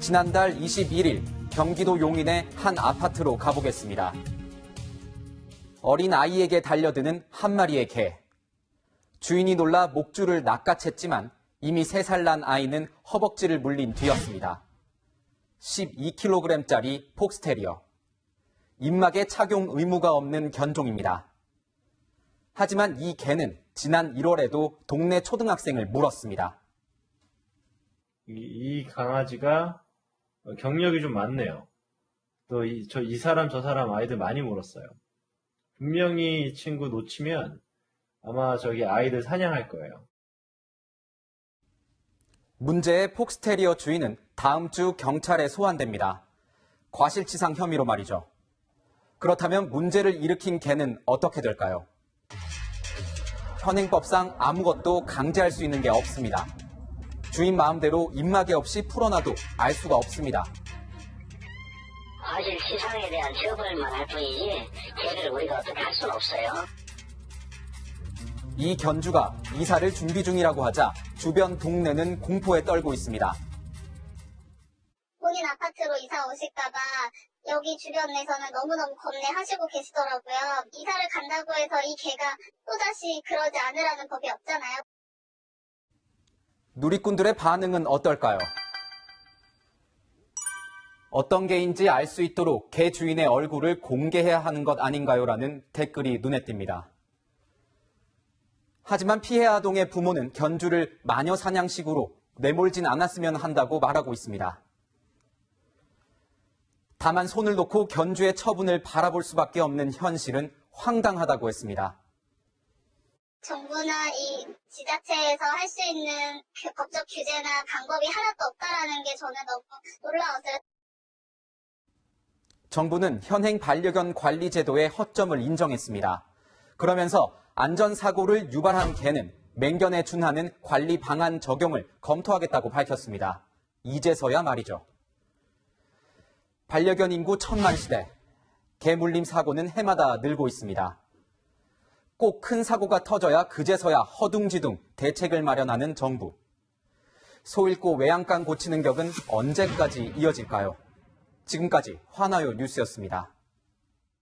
지난달 21일 경기도 용인의 한 아파트로 가보겠습니다. 어린 아이에게 달려드는 한 마리의 개. 주인이 놀라 목줄을 낚아챘지만 이미 3살 난 아이는 허벅지를 물린 뒤였습니다. 12kg짜리 폭스테리어. 입막에 착용 의무가 없는 견종입니다. 하지만 이 개는 지난 1월에도 동네 초등학생을 물었습니다. 이, 이 강아지가 경력이 좀 많네요. 또 이, 저, 이 사람 저 사람 아이들 많이 물었어요. 분명히 이 친구 놓치면 아마 저기 아이들 사냥할 거예요. 문제의 폭스테리어 주인은 다음 주 경찰에 소환됩니다. 과실치상 혐의로 말이죠. 그렇다면 문제를 일으킨 개는 어떻게 될까요? 현행법상 아무것도 강제할 수 있는 게 없습니다. 주인 마음대로 입마개 없이 풀어놔도 알 수가 없습니다. 과실 치상에 대한 처벌만 할 뿐이지 걔를 우리가 어떻게 할 수는 없어요. 이 견주가 이사를 준비 중이라고 하자 주변 동네는 공포에 떨고 있습니다. 본인 아파트로 이사 오실까봐 여기 주변에서는 너무너무 겁내하시고 계시더라고요. 이사를 간다고 해서 이 개가 또다시 그러지 않으라는 법이 없잖아요. 누리꾼들의 반응은 어떨까요? 어떤 개인지 알 수 있도록 개 주인의 얼굴을 공개해야 하는 것 아닌가요 라는 댓글이 눈에 띕니다. 하지만 피해 아동의 부모는 견주를 마녀 사냥식으로 내몰진 않았으면 한다고 말하고 있습니다. 다만 손을 놓고 견주의 처분을 바라볼 수밖에 없는 현실은 황당하다고 했습니다. 정부나 이 지자체에서 할 수 있는 그 법적 규제나 방법이 하나도 없다라는 게 저는 너무 놀라웠어요. 정부는 현행 반려견 관리 제도의 허점을 인정했습니다. 그러면서 안전사고를 유발한 개는 맹견에 준하는 관리 방안 적용을 검토하겠다고 밝혔습니다. 이제서야 말이죠. 반려견 인구 천만 시대. 개 물림 사고는 해마다 늘고 있습니다. 꼭 큰 사고가 터져야 그제서야 허둥지둥 대책을 마련하는 정부. 소 잃고 외양간 고치는 격은 언제까지 이어질까요? 지금까지 화나요 뉴스였습니다.